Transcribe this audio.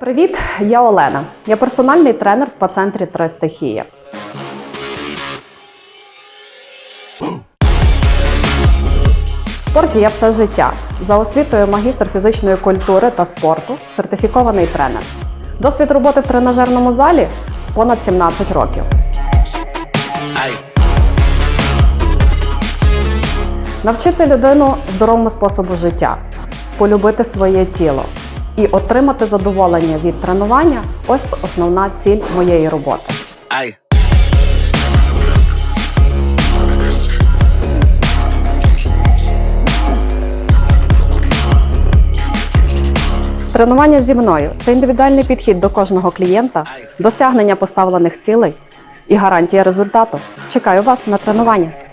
Привіт, я Олена. Я персональний тренер спа-центрі «Три стихії. В спорті я все життя. За освітою магістр фізичної культури та спорту, сертифікований тренер. Досвід роботи в тренажерному залі понад 17 років. Навчити людину здоровому способу життя, полюбити своє тіло і отримати задоволення від тренування ось основна ціль моєї роботи. Ay. Тренування зі мною це індивідуальний підхід до кожного клієнта, досягнення поставлених цілей і гарантія результату. Чекаю вас на тренування.